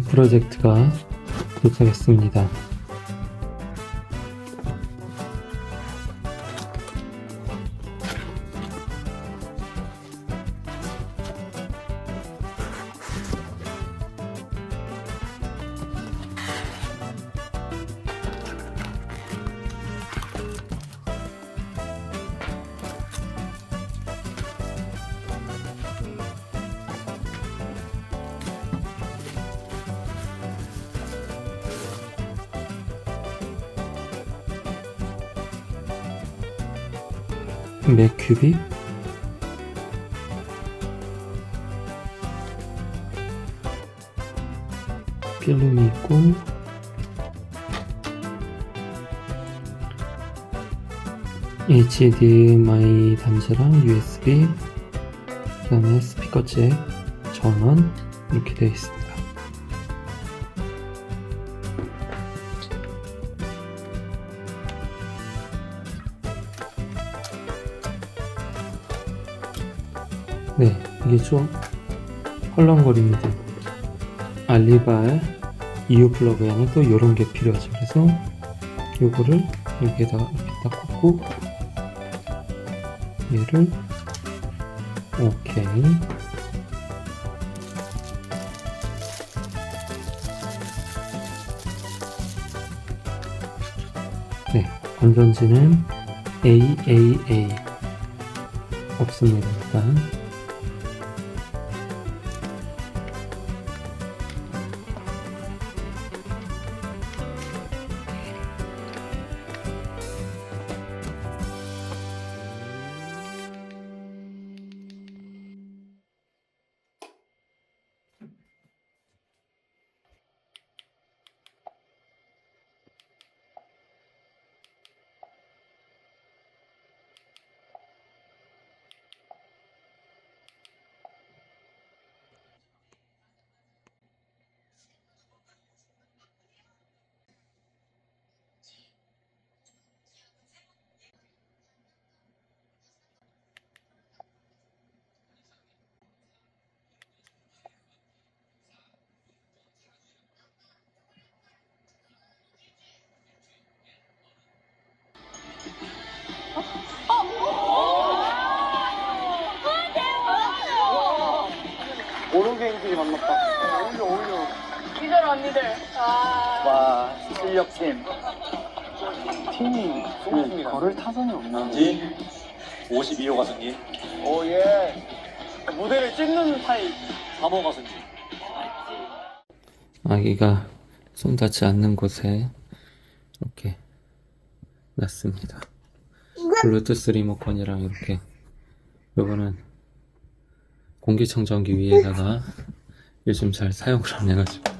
프로젝트가 도착했습니다. 몇 큐빅? 필름이 있고 HDMI 단자랑 USB 그 다음에 스피커 잭 전원 이렇게 되어 있습니다 네 이게 좀 헐렁거립니다 알리바의 EU 플러그에는 또 이런 게 필요하죠. 그래서 요거를 여기에다가 이렇게 딱 꽂고 얘를 오케이. 네 건전지는 AAA 없습니다. 일단 오른개인끼리 만났다. 어울려, 어울려. 기절 언니들. 아. 와, 실력팀. 팀이 소모입니다. 걸을 타선이 없나? 지 52호 가수님, 오, 예. 무대를 찍는 타입. 3호 가수님. 아기가 손 닿지 않는 곳에 이렇게 놨습니다. 블루투스 리모컨이랑 이렇게 요거는 공기청정기 위에다가 요즘 잘 사용을 안 해가지고